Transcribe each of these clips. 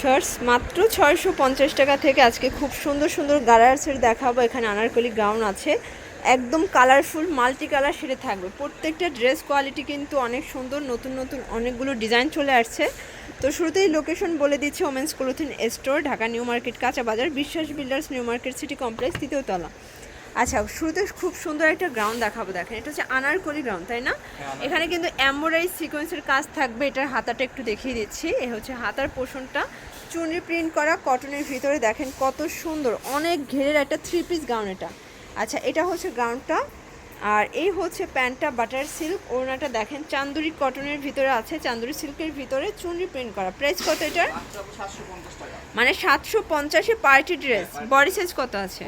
Shorts মাত্র ছয়শো পঞ্চাশ টাকা থেকে আজকে খুব সুন্দর সুন্দর গারার্সের দেখাবো। এখানে আনারকলি গাউন আছে। একদম কালারফুল মাল্টি কালার সেরে থাকবে। প্রত্যেকটা ড্রেস কোয়ালিটি কিন্তু অনেক সুন্দর, নতুন নতুন অনেকগুলো ডিজাইন চলে আসছে। তো শুরুতেই লোকেশন বলে দিচ্ছে women's clothing store Dhaka new market, কাঁচা বাজার, Biswas builders new market, city complex, তৃতীয় তলা। আচ্ছা শুরুতে খুব সুন্দর একটা গ্রাউন্ড দেখাবো দেখেন। এটা হচ্ছে আনারকলি গ্রাউন্ড তাই না? এখানে কিন্তু এমব্রয়ডারি সিকোয়েন্সের কাজ থাকবে এটার হাতাটা একটু দেখিয়ে দিচ্ছি। এ হচ্ছে হাতার পোষণটা। চুনি প্রিন্ট করা কটনের ভিতরে দেখেন কত সুন্দর অনেক ঘেরের একটা থ্রি পিস গাউন এটা। আচ্ছা এটা হচ্ছে গ্রাউন্ডটা আর এই হচ্ছে প্যান্টটা, বাটার সিল্ক। ওড়নাটা দেখেন, চান্দুরি কটনের ভিতরে আছে। চান্দুরি সিল্কের ভিতরে চুনরি প্রিন্ট করা। প্রাইস কত এটার? মানে সাতশো পঞ্চাশে পার্টি ড্রেস। বডি সাইজ কত আছে?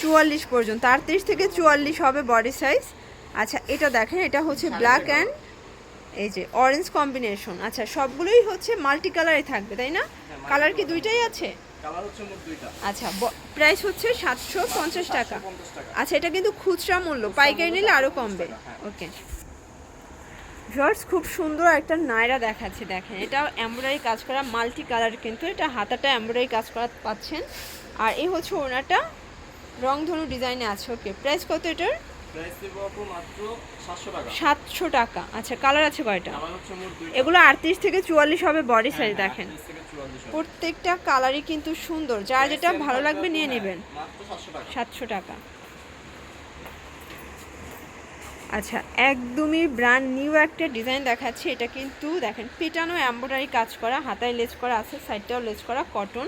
চুয়াল্লিশ পর্যন্ত। আটত্রিশ থেকে চুয়াল্লিশ হবে বডি সাইজ। আচ্ছা এটা দেখেন, এটা হচ্ছে ব্ল্যাক অ্যান্ড এই যে অরেঞ্জ কম্বিনেশন। আচ্ছা সবগুলোই হচ্ছে মাল্টি কালারে থাকবে, তাই না? কালার কি দুইটাই আছে? কালার হচ্ছে মোট দুইটা। আচ্ছা প্রাইস হচ্ছে সাতশো পঞ্চাশ টাকা। আচ্ছা এটা কিন্তু খুচরা মূল্য পাইকারি নিলে আরও কমবে। হ্যাঁ। ওকে ভিউয়ার্স খুব সুন্দর একটা নায়রা দেখাচ্ছে দেখেন। এটা এমব্রয়ডারি কাজ করা মাল্টি কালার কিন্তু এটা হাতাটা এমব্রয়ডারি কাজ করা পাচ্ছেন। আর এই হচ্ছে ওনাটা রংধনু ডিজাইনে আছে ওকে প্রাইস কত এটার? সাতশো টাকা। আচ্ছা কালার আছে কয়টা? এগুলো আটত্রিশ থেকে চুয়াল্লিশ হবে বডি সাইজ হ্যাঁ, দেখেন। 38 থেকে 44 হবে। প্রত্যেকটা কালারই কিন্তু সুন্দর। যার যেটা ভালো লাগবে নিয়ে হ্যাঁ, নেবেন। সাতশো টাকা। আচ্ছা একদমই ব্র্যান্ড নিউ একটা ডিজাইন দেখাচ্ছে। এটা কিন্তু দেখেন পেটানো এম্ব্রয়ডারি কাজ করা হাতায় লেজ করা আছে সাইডটাও লেজ করা কটন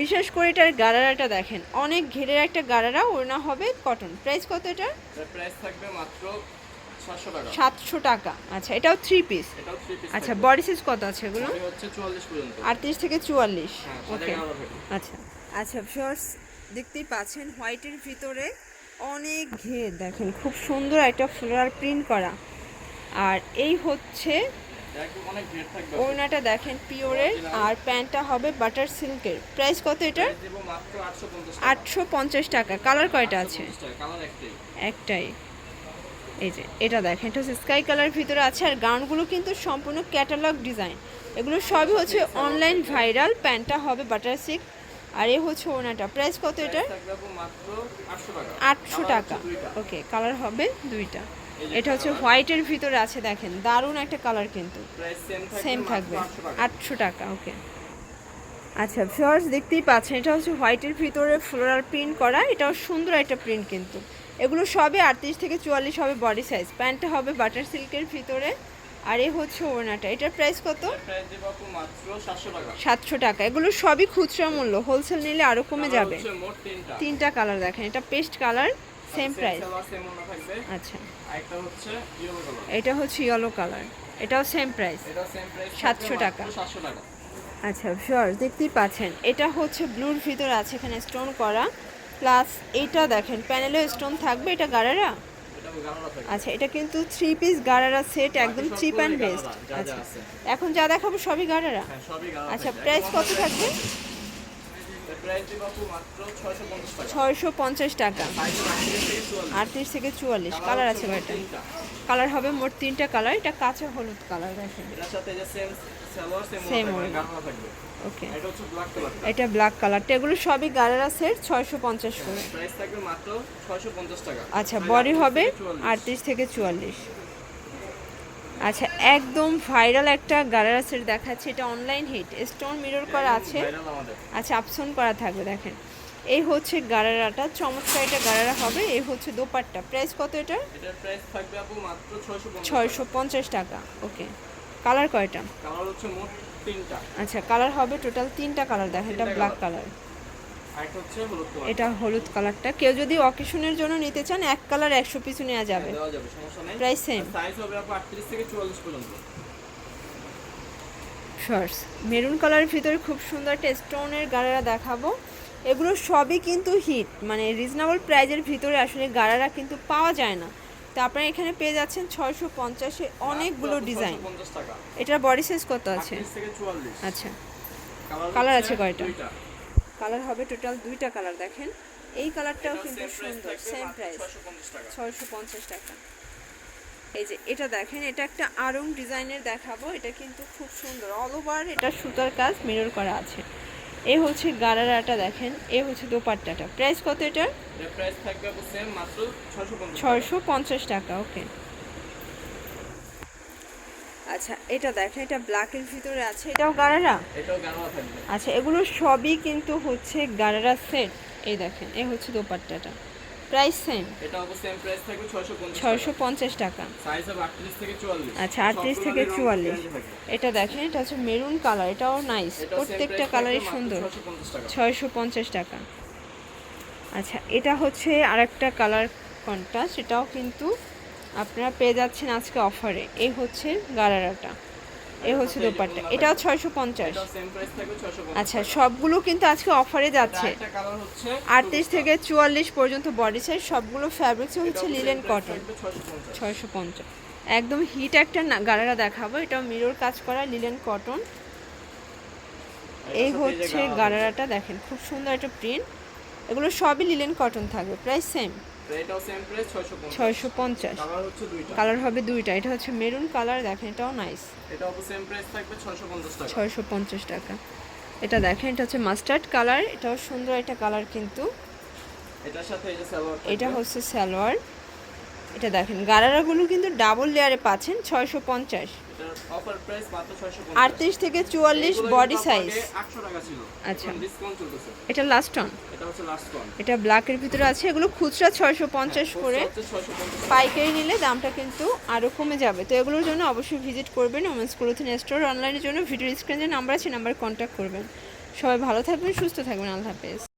বিশেষ করে এটার গারারাটা দেখেন। অনেক ঘেরের একটা গারারা ওড়না হবে কটন প্রাইস কত এটার? এটার প্রাইস থাকবে মাত্র সাতশো টাকা। আচ্ছা এটাও থ্রি পিস এটাও থ্রি পিস আচ্ছা বডি সাইজ কত আছে এগুলো? বডি হচ্ছে চুয়াল্লিশ পর্যন্ত। আটত্রিশ থেকে চুয়াল্লিশ। হ্যাঁ ওকে হবে। আচ্ছা। আচ্ছা ভিউয়ার্স দেখতেই পাচ্ছেন হোয়াইটের ভিতরে অনেক ঘের। দেখেন খুব সুন্দর একটা ফ্লোরার প্রিন্ট করা। আর এই হচ্ছে ওড়নাটা দেখেন পিওরের, আর প্যান্টটা হবে বাটার সিল্কের। প্রাইস কত এটার? আটশো পঞ্চাশ টাকা। কালার কয়টা আছে? একটাই। এই যে, এটা দেখেন, এটা হচ্ছে স্কাই কালার ভিতরে আছে, আর গাউনগুলো কিন্তু সম্পূর্ণ ক্যাটালগ ডিজাইন। এগুলো সবই হচ্ছে অনলাইন ভাইরাল, প্যান্টটা হবে বাটার সিল্ক, আর এ হচ্ছে ওনাটা প্রাইস কত এটার? আটশো টাকা। ওকে, কালার হবে দুইটা। এটা হচ্ছে হোয়াইটের ভিতরে আছে দেখেন। দারুণ একটা কালার কিন্তু। সেম থাকবে সেম মাত্র থাকবে। 800 টাকা। আটশো টাকা ওকে। আচ্ছা ফিওর্স দেখতেই পাচ্ছেন এটা হচ্ছে হোয়াইটের ভিতরে ফ্লোরাল প্রিন্ট করা। এটাও সুন্দর একটা প্রিন্ট কিন্তু। এগুলো সবই আটত্রিশ থেকে চুয়াল্লিশ হবে বডি সাইজ প্যান্টটা হবে বাটার সিল্কের ভিতরে। আর এ হচ্ছে ওড়নাটা। এটার প্রাইস কত? প্রাইস দেবো আপু মাত্র 700 টাকা। সাতশো টাকা। এগুলো সবই খুচরা মূল্য। হোলসেল নিলে আরও কমে যাবে। তিনটা। কালার দেখেন। এটা পেস্ট কালার সেম প্রাইস আচ্ছা। আরেকটা হচ্ছে ইয়েলো কালার এটা হচ্ছে ইয়েলো কালার এটাও সেম প্রাইস 700 টাকা। আচ্ছা শিওর দেখতেই পাচ্ছেন। এটা হচ্ছে ব্লুর ভিতরে আছে এখানে স্টোন করা। প্লাস এটা দেখেন প্যানেলে স্টোন থাকবে এটা থাকবে। আচ্ছা এটা কিন্তু থ্রি পিস গারারা সেট একদম চিপ অ্যান্ড বেস্ট আচ্ছা। এখন যা দেখাবো সবই গারারা। হ্যাঁ আচ্ছা প্রাইস কত থাকবে এর প্রাইস দেবো আপু মাত্র 650 টাকা ছয়শো পঞ্চাশ টাকা। সাইজ 38 থেকে 44 আটত্রিশ থেকে চুয়াল্লিশ। কালার আছে তিনটা। কালার হবে মোট তিনটা কালার এটা কাঁচা হলুদ কালার দেখেন সেম। গালারা ওকে এটা ব্ল্যাক কালার কালারটা এগুলো সবই গারারা সেট ছয়শো পঞ্চাশ করে। প্রাইস থাকবে মাত্র 650 টাকা। আচ্ছা বডি হবে আটত্রিশ থেকে চুয়াল্লিশ। আচ্ছা একদম ভাইরাল একটা গারারা সেট দেখাচ্ছে এটা অনলাইন হিট স্টোন মিরর করা আছে। আচ্ছা আপসন করা থাকবে দেখেন। এই হচ্ছে গারারাটা চমৎকার এটা গারারা হবে এই হচ্ছে দোপাট্টা। প্রাইস কত এটা এটার প্রাইস থাকবে আপু মাত্র 650 ছয়শো পঞ্চাশ টাকা ওকে কালার কয়টা? কালার হচ্ছে মোট তিনটা। আচ্ছা কালার হবে টোটাল তিনটা কালার দেখেন এটা ব্ল্যাক কালার এটা হলুদ কালারটা কেউ যদি অকেশনের জন্য নিতে চান এক কালার একশো পিছু নেওয়া যাবে। নেই। প্রাইস সেম সাইজ হবে আপু 38 থেকে 44 পর্যন্ত। শর্টস মেরুন কালারের ভিতরে খুব সুন্দর একটা স্টোনের গাড়ারা দেখাবো। এগুলো সবই কিন্তু হিট মানে রিজনেবল প্রাইজের ভিতরে আসলে গাড়ারা কিন্তু পাওয়া যায় না। তো আপনারা এখানে পেয়ে যাচ্ছেন ছয়শো পঞ্চাশে অনেকগুলো ডিজাইন এটার বডি সাইজ কত আছে? 38 থেকে 44 আচ্ছা। কালার আছে কয়টা? কালার হবে টোটাল দুইটা কালার দেখেন। এই কালারটাও কিন্তু সুন্দর সেম প্রাইস 650 টাকা। ছয়শো পঞ্চাশ টাকা। এই যে এটা দেখেন এটা একটা আরং ডিজাইনের দেখাবো এটা কিন্তু খুব সুন্দর। অল ওভার এটা সুতার কাজ মিরর করা আছে। এ হচ্ছে গারারাটা দেখেন এ হচ্ছে দোপাট্টাটা। প্রাইস কত এটার? ছয়শো পঞ্চাশ টাকা। ওকে আচ্ছা এটা দেখেন এটা ব্ল্যাকের ভিতরে আছে। এটাও গারারা? এটাও গানোয়া থাকবে। আচ্ছা এগুলো সবই কিন্তু হচ্ছে গারারা সেট এই দেখেন এ হচ্ছে দোপাট্টাটা। প্রাইস সেম এটা আপু সেম প্রাইস থাকবে ছয়শো পঞ্চাশ ছয়শো পঞ্চাশ টাকা। সাইজ হবে আটত্রিশ থেকে চুয়াল্লিশ। আচ্ছা আটত্রিশ থেকে চুয়াল্লিশ। এটা দেখেন এটা হচ্ছে মেরুন কালার এটাও নাইস প্রত্যেকটা কালারই সুন্দর। ছয়শো পঞ্চাশ টাকা। ছয়শো পঞ্চাশ টাকা। আচ্ছা এটা হচ্ছে আরেকটা কালার কন্ট্রাস্ট এটাও কিন্তু আপনারা পেয়ে যাচ্ছেন আজকে অফারে। এই হচ্ছে গারারাটা। এই হচ্ছে দোপাট্টা। এটাও ছয়শো পঞ্চাশ। আচ্ছা সবগুলো কিন্তু আজকে অফারে যাচ্ছে। আটত্রিশ থেকে চুয়াল্লিশ পর্যন্ত বডি সাইজ সবগুলো ফ্যাব্রিক্স হচ্ছে লিলেন কটন ছয়শো পঞ্চাশ। একদম হিট একটা না- গারারা দেখাবো। এটাও মিরর কাজ করা লিলেন কটন এই হচ্ছে গারারাটা দেখেন খুব সুন্দর একটা প্রিন্ট এগুলো সবই লিলেন কটন থাকবে প্রাইস সেম ছয়শো পঞ্চাশ। কালার হবে দুইটা। এটা হচ্ছে মেরুন কালার দেখেন এটাও নাইস ছয়শো পঞ্চাশ টাকা। এটা দেখেন এটা হচ্ছে মাস্টার্ড কালার এটাও সুন্দর একটা কালার কিন্তু। এটা হচ্ছে সালোয়ার। এটা দেখেন গারারাগুলো কিন্তু ডাবল লেয়ারে পাচ্ছেন ছয়শো পঞ্চাশ। আটত্রিশ থেকে চুয়াল্লিশ বডি সাইজ আচ্ছা। এটা লাস্ট অন এটা ব্ল্যাকের ভিতরে আছে এগুলো খুচরা ছয়শো পঞ্চাশ করে। ছয়শো পঞ্চাশ। পাইকারি নিলে দামটা কিন্তু আরও কমে যাবে। তো এগুলোর জন্য অবশ্যই ভিজিট করবেন ওমেন্স ক্লোথিং স্টোর অনলাইনের জন্য। ভিডিও স্ক্রিনে যে নাম্বার আছে নাম্বার কন্ট্যাক্ট করবেন। সবাই ভালো থাকবেন সুস্থ থাকবেন। আল্লাহ হাফেজ।